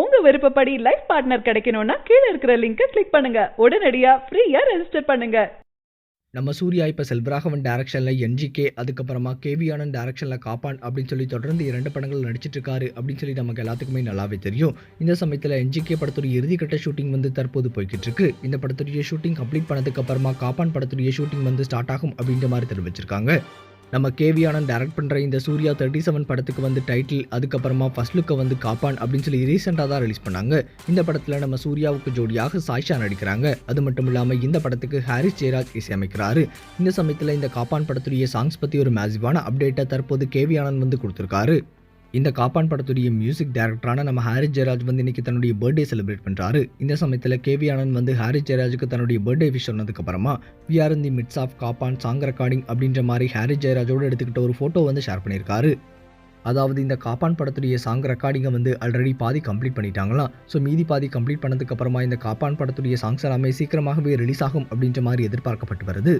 உங்க விருப்பப்படி life partner கிடைக்கணும்னா கீழே இருக்கிற லிங்கை கிளிக் பண்ணுங்க. உடனடியா ஃப்ரீயா ரெஜிஸ்டர் பண்ணுங்க. நம்ம சூர்யா இப்போ செல்வராகவன் டேரக்ஷனில் என்ஜிகே அதுக்கப்புறமா கேவி ஆனந்த் டேரக்ஷனில் காப்பான் அப்படின்னு சொல்லி தொடர்ந்து இரண்டு படங்கள் நடிச்சிட்டு இருக்காரு அப்படின்னு சொல்லி நமக்கு எல்லாத்துக்குமே நல்லாவே தெரியும். இந்த சமயத்தில் என்ஜிகே படத்துடைய இறுதிக்கட்ட ஷூட்டிங் வந்து தற்போது போய்கிட்டு இருக்கு. இந்த படத்துடைய ஷூட்டிங் கம்ப்ளீட் பண்ணதுக்கு அப்புறமா காப்பான் படத்துடைய ஷூட்டிங் வந்து ஸ்டார்ட் ஆகும் அப்படின்ற மாதிரி தெரிவிச்சிருக்காங்க. நம்ம கேவி ஆனந்த் டைரக்ட் பண்ணுற இந்த சூர்யா தேர்ட்டி செவன் படத்துக்கு வந்து டைட்டில் அதுக்கப்புறமா ஃபர்ஸ்ட் லுக்கை வந்து காப்பான் அப்படின்னு சொல்லி ரீசெண்டாக தான் ரிலீஸ் பண்ணாங்க. இந்த படத்தில் நம்ம சூர்யாவுக்கு ஜோடியாக சாய்ஷா நடிக்கிறாங்க. அது மட்டும் இல்லாமல் இந்த படத்துக்கு ஹாரிஸ் ஜெயராஜ் இசையமைக்கிறாரு. இந்த சமயத்தில் இந்த காப்பான் படத்துடைய சாங்ஸ் பற்றி ஒரு மேசிவான அப்டேட்டை தற்போது கேவி ஆனந்த் வந்து கொடுத்துருக்காரு. இந்த காப்பான் படத்துடைய மியூசிக் டைரக்டரான நம்ம ஹாரிஸ் ஜெயராஜ் வந்து இன்னைக்கு தன்னுடைய பர்த்டே செலிப்ரேட் பண்ணுறாரு இந்த சமயத்தில் கேவி ஆனந்த் வந்து ஹாரிஸ் ஜெயராஜுக்கு தன்னுடைய birthday wish சொன்னதுக்கப்புறமா we are in the midst of Kaappaan song recording அப்படின்ற மாதிரி ஹாரிஸ் ஜெயராஜோடு எடுத்துக்கிட்ட ஒரு ஃபோட்டோ வந்து ஷேர் பண்ணியிருக்காரு. அதாவது இந்த காப்பான் படத்துடைய சாங் ரெக்கார்டிங்கை வந்து ஆல்ரெடி பாதி கம்ப்ளீட் பண்ணிட்டாங்களாம். ஸோ மீதி பாதி கம்ப்ளீட் பண்ணதுக்கு அப்புறமா இந்த காப்பான் படத்துடைய சாங்ஸ் எல்லாமே சீக்கிரமாகவே ரிலீஸ் ஆகும் அப்படின்ற மாதிரி எதிர்பார்க்கப்பட்டு வருது.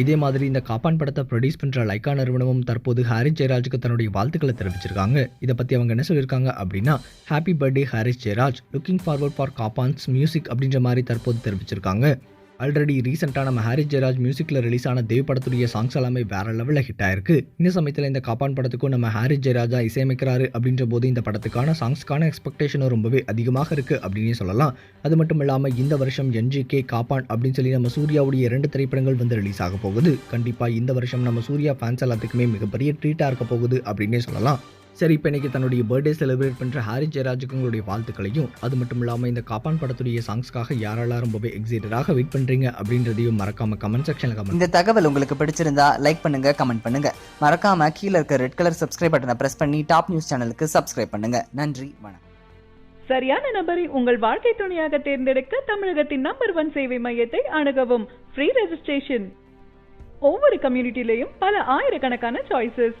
இதே மாதிரி இந்த காப்பான் படத்தை ப்ரொடியூஸ் பண்ணுற லைக்கா நிறுவனமும் தற்போது ஹாரிஸ் ஜெயராஜுக்கு தன்னுடைய வாழ்த்துக்களை தெரிவிச்சிருக்காங்க. இதை பற்றி அவங்க என்ன சொல்லியிருக்காங்க அப்படின்னா happy birthday Harris Jayaraj looking forward for Kaappaan's music அப்படின்ற மாதிரி தற்போது தெரிவிச்சிருக்காங்க. ஆல்ரெடி ரீசெண்டாக நம்ம ஹாரிஸ் ஜெயராஜ் மியூசிக்கில் ரிலீஸ் ஆன தேவ் படத்துடைய சாங்ஸ் எல்லாமே வேற லெவலில் ஹிட் ஆயிருக்கு. இந்த சமயத்தில் இந்த காப்பான் படத்துக்கும் நம்ம ஹாரிஸ் ஜெயராஜா இசையமைக்கிறாரு அப்படின்ற போது இந்த படத்துக்கான சாங்ஸ்க்கான எக்ஸ்பெக்டேஷனும் ரொம்பவே அதிகமாக இருக்குது அப்படின்னே சொல்லலாம். அது மட்டும் இல்லாமல் இந்த வருஷம் என்ஜிகே காப்பான் அப்படின்னு சொல்லி நம்ம சூர்யாவுடைய இரண்டு திரைப்படங்கள் வந்து ரிலீஸ் ஆக போகுது. கண்டிப்பாக இந்த வருஷம் நம்ம சூர்யா ஃபேன்ஸ் எல்லாத்துக்குமே மிகப்பெரிய ட்ரீட்டாக இருக்க போகுது அப்படின்னே சொல்லலாம். சரி இப்போ இன்னைக்கு தன்னுடைய பர்த்டே செலிப்ரேட் பண்ணுற ஹாரிஸ் ஜெயராஜுக்கு உங்களுடைய வாழ்த்துக்களையும் அது மட்டும் இல்லாமல் இந்த காப்பான் படத்துடைய சாங்ஸ்க்காக யாரெல்லாம் ரொம்பவே எக்ஸைட்டடாக வெயிட் பண்ணுறீங்க அப்படின்றதையும் மறக்காம கமெண்ட் செக்ஷனில் கமெண்ட் இந்த தகவல் உங்களுக்கு பிடிச்சிருந்தா லைக் பண்ணுங்க கமெண்ட் பண்ணுங்க. மறக்காம கீழே இருக்க ரெட் கலர் சப்ஸ்கிரைப் பட்டனை பிரஸ் பண்ணி டாப் நியூஸ் சேனலுக்கு சப்ஸ்கிரைப் பண்ணுங்க. நன்றி வணக்கம். சரியான நபரை உங்கள் வாழ்க்கை துணையாக தேர்ந்தெடுக்க தமிழகத்தின் நம்பர் ஒன் சேவை மையத்தை அணுகவும். ஃப்ரீ ரெஜிஸ்ட்ரேஷன் ஒவ்வொரு கம்யூனிட்டிலையும் பல ஆயிரக்கணக்கான சாய்ஸஸ்